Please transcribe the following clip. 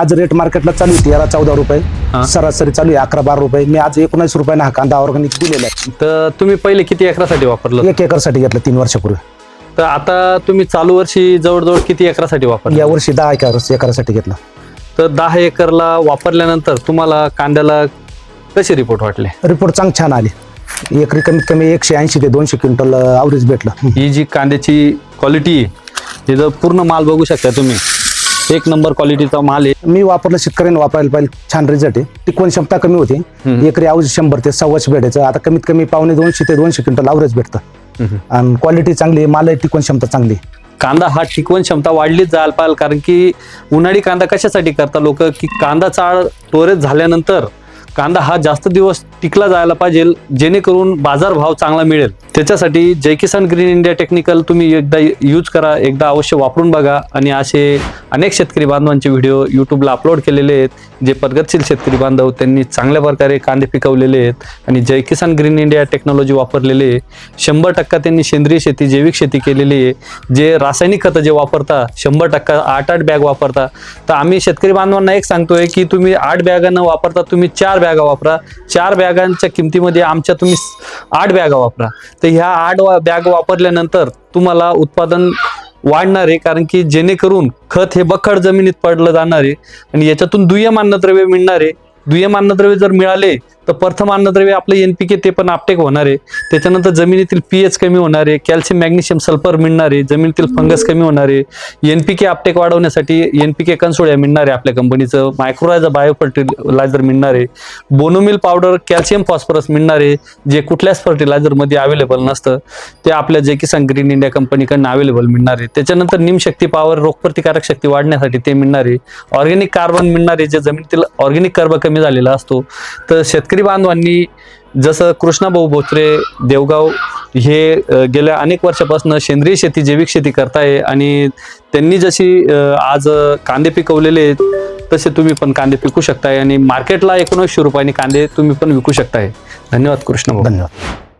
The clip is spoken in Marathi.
आज रेट मार्केटला चालू आहे तेरा चौदा. रुपये सरासरी चालू आहे अकरा बारा रुपये. मी आज एकोणीस रुपयाने हा कांदा ऑर्गॅनिक दिलेला आहे. तर तुम्ही पहिले किती एकरासाठी वापरलं एक एकरसाठी घेतला तीन वर्षापूर्वी. तर आता तुम्ही चालू वर्षी जवळजवळ किती एकरासाठी वापरलं? या वर्षी दहा एकर एकरासाठी घेतला. तर दहा एकरला वापरल्यानंतर तुम्हाला कांद्याला कसे रिपोर्ट वाटले? रिपोर्ट चांग छान आली. एकरी कमीत कमी एकशे ऐंशी ते दोनशे क्विंटल ॲव्हरेज भेटलं. ही जी कांद्याची क्वालिटी आहे हे जर पूर्ण माल बघू शकता तुम्ही एक नंबर क्वालिटीचा माल आहे. मी वापरलं शेतकऱ्यांनी वापरायला पाहिजे. छान रिझल्ट आहे. टिकवण क्षमता कमी होती. एकरी ॲव्हरेज शंभर ते सव्वाशे भेटायचं. आता कमीत कमी पावणे दोनशे ते दोनशे क्विंटल ॲव्हरेज भेटतं. आणि क्वालिटी चांगली आहे. माल टिकवण क्षमता चांगली आहे. कांदा हा टिकवण क्षमता वाढलीच जायला पाहिजे. कारण की उन्हाळी कांदा कशासाठी करतात लोक? की कांदा चाळ त्वरित झाल्यानंतर कांदा हा जास्त दिवस टिकला जायला पाहिजे. जेणेकरून बाजारभाव चांगला मिळेल. त्याच्यासाठी Jai Kisan green India technical तुम्ही एकदा यूज करा. एकदा अवश्य वापरून बघा. आणि असे अनेक शेतकरी बांधवांचे व्हिडिओ यूट्यूबला अपलोड केलेले आहेत जे प्रगतशील शेतकरी बांधव त्यांनी चांगल्या प्रकारे कांदे पिकवलेले आहेत आणि Jai Kisan green India technology वापरलेले आहे. शंभर टक्का त्यांनी सेंद्रिय शेती जैविक शेती केलेली आहे. जे रासायनिक खतं जे वापरता शंभर टक्का आठ आठ बॅग वापरता. तर आम्ही शेतकरी बांधवांना एक सांगतोय की तुम्ही आठ बॅगा न वापरता तुम्ही चार बॅगा वापरा. चार बॅगांच्या किमतीमध्ये आमच्या तुम्ही आठ बॅगा वापरा. तर ह्या आठ वा- बॅग वापरल्यानंतर तुम्हाला उत्पादन वाढणार आहे कारण की जेणेकरून खत हे बखड जमिनीत पडलं जाणार आहे आणि याच्यातून दुय्यम अन्नद्रव्य मिळणार आहे दुय्यम अन्नद्रव्य जर मिळाले तर प्रथम अन्नद्रव्य आपलं एनपीके ते पण आपटेक होणार आहे. त्याच्यानंतर जमिनीतील पीएच कमी होणार आहे. कॅल्शियम मॅग्नेशियम सल्फर मिळणार आहे. जमिनीतील फंगस कमी होणार आहे. एनपीके आपटेक वाढवण्यासाठी एनपीके कन्सोळ्या मिळणार आहे आपल्या कंपनीचं मायक्रोरायझर बायोफर्टिलायझर मिळणार आहे. बोनोमिल पावडर कॅल्शियम फॉस्फरस मिळणार आहे. जे कुठल्याच फर्टिलायझरमध्ये अवेलेबल नसतं ते आपल्या जे किसान ग्रीन इंडिया कंपनीकडनं अवेलेबल मिळणार आहे. त्याच्यानंतर निमशक्ती पॉवर रोगप्रतिकारक शक्ती वाढण्यासाठी ते मिळणार आहे. ऑर्गॅनिक कार्बन मिळणार आहे. जे जमिनीतील ऑर्गॅनिक कार्बन कमी झालेला असतो. तर शेतकरी बांधवांनी जसं कृष्णाभाऊ भोत्रे देवगाव हे गेल्या अनेक वर्षापासून सेंद्रिय शेती जैविक शेती करताय आणि त्यांनी जशी आज कांदे पिकवलेले आहेत तसे तुम्ही पण कांदे पिकू शकताय आणि मार्केटला एकोणीसशे रुपयांनी कांदे तुम्ही पण विकू शकताय. धन्यवाद कृष्णभाऊ धन्यवाद.